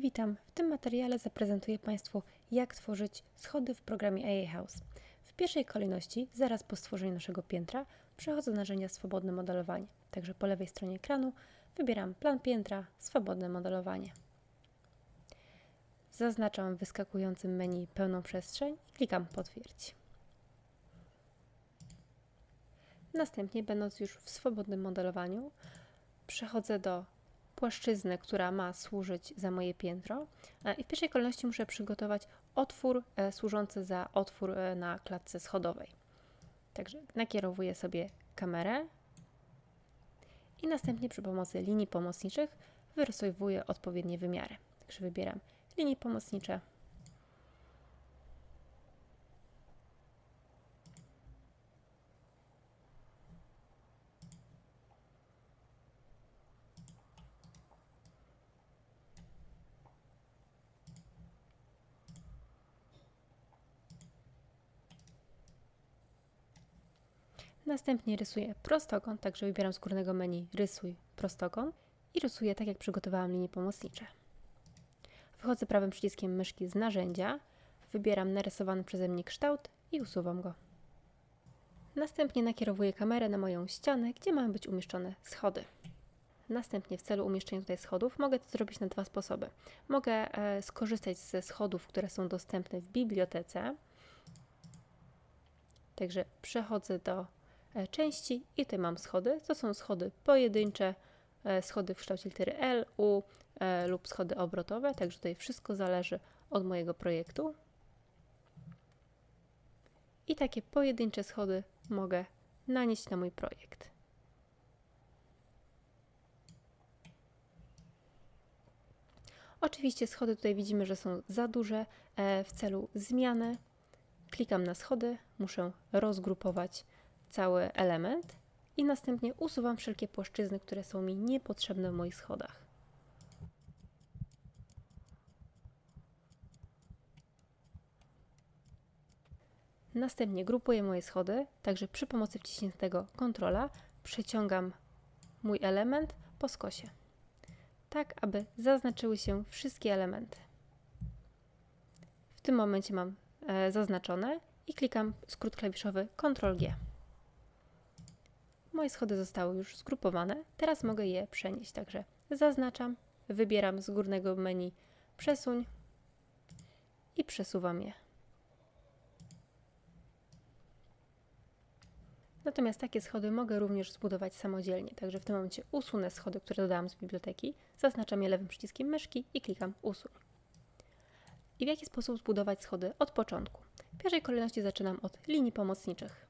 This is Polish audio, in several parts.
Witam. W tym materiale zaprezentuję Państwu, jak tworzyć schody w programie AA House. W pierwszej kolejności, zaraz po stworzeniu naszego piętra, przechodzę do narzędzia Swobodne modelowanie. Także po lewej stronie ekranu wybieram plan piętra, Swobodne modelowanie. Zaznaczam w wyskakującym menu pełną przestrzeń i klikam Potwierdź. Następnie, będąc już w swobodnym modelowaniu, przechodzę do płaszczyznę, która ma służyć za moje piętro. E, I w pierwszej kolejności muszę przygotować otwór e, służący za otwór e, na klatce schodowej. Także nakierowuję sobie kamerę i następnie przy pomocy linii pomocniczych wyrysowuję odpowiednie wymiary. Także wybieram linie pomocnicze. Następnie rysuję prostokąt, także wybieram z górnego menu Rysuj prostokąt i rysuję tak, jak przygotowałam linie pomocnicze. Wychodzę prawym przyciskiem myszki z narzędzia, wybieram narysowany przeze mnie kształt i usuwam go. Następnie nakierowuję kamerę na moją ścianę, gdzie mają być umieszczone schody. Następnie w celu umieszczenia tutaj schodów mogę to zrobić na dwa sposoby. Mogę e, skorzystać ze schodów, które są dostępne w bibliotece. Także przechodzę do części i tutaj mam schody. To są schody pojedyncze, e, schody w kształcie litery L, U e, lub schody obrotowe. Także tutaj wszystko zależy od mojego projektu. I takie pojedyncze schody mogę nanieść na mój projekt. Oczywiście schody tutaj widzimy, że są za duże e, w celu zmiany. Klikam na schody, muszę rozgrupować cały element i następnie usuwam wszelkie płaszczyzny, które są mi niepotrzebne w moich schodach. Następnie grupuję moje schody, także przy pomocy wciśniętego kontrola przeciągam mój element po skosie, tak aby zaznaczyły się wszystkie elementy. W tym momencie mam e, zaznaczone i klikam skrót klawiszowy Ctrl G. Moje schody zostały już zgrupowane, teraz mogę je przenieść, także zaznaczam, wybieram z górnego menu przesuń i przesuwam je. Natomiast takie schody mogę również zbudować samodzielnie, także w tym momencie usunę schody, które dodałam z biblioteki, zaznaczam je lewym przyciskiem myszki i klikam usuń. I w jaki sposób zbudować schody od początku? W pierwszej kolejności zaczynam od linii pomocniczych.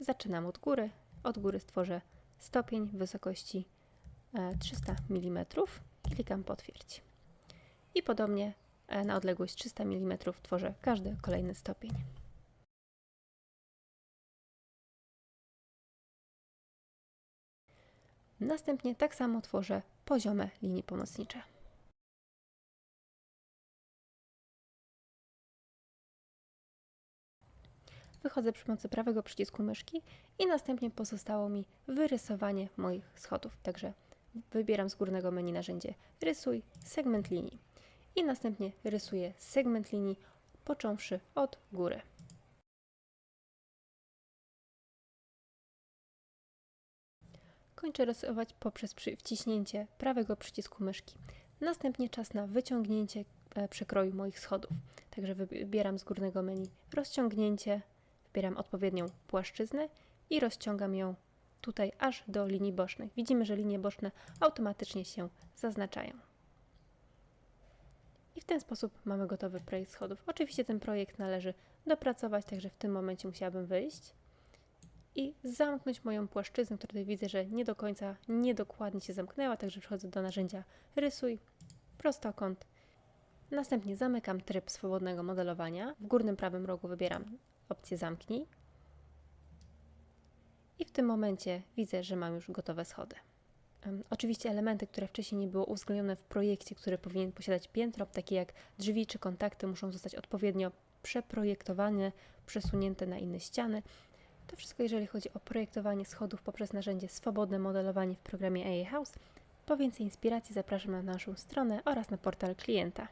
Zaczynam od góry. Od góry stworzę stopień wysokości 300 mm. Klikam potwierdź. I podobnie e, na odległość 300 mm tworzę każdy kolejny stopień. Następnie tak samo tworzę poziome linie pomocnicze. Wychodzę przy pomocy prawego przycisku myszki i następnie pozostało mi wyrysowanie moich schodów. Także wybieram z górnego menu narzędzie Rysuj segment linii i następnie rysuję segment linii począwszy od góry. Kończę rysować poprzez wciśnięcie prawego przycisku myszki. Następnie czas na wyciągnięcie e, przekroju moich schodów. Także wybieram z górnego menu rozciągnięcie, wybieram odpowiednią płaszczyznę i rozciągam ją tutaj aż do linii bocznych. Widzimy, że linie boczne automatycznie się zaznaczają. I w ten sposób mamy gotowy projekt schodów. Oczywiście ten projekt należy dopracować, także w tym momencie musiałabym wyjść i zamknąć moją płaszczyznę, której tutaj widzę, że nie do końca, niedokładnie się zamknęła, także przechodzę do narzędzia rysuj, prostokąt. Następnie zamykam tryb swobodnego modelowania. W górnym prawym rogu wybieram opcję zamknij. I w tym momencie widzę, że mam już gotowe schody. Oczywiście elementy, które wcześniej nie było uwzględnione w projekcie, który powinien posiadać piętro, takie jak drzwi czy kontakty, muszą zostać odpowiednio przeprojektowane, przesunięte na inne ściany. To wszystko, jeżeli chodzi o projektowanie schodów poprzez narzędzie swobodne modelowanie w programie AA House. Po więcej inspiracji zapraszam na naszą stronę oraz na portal klienta.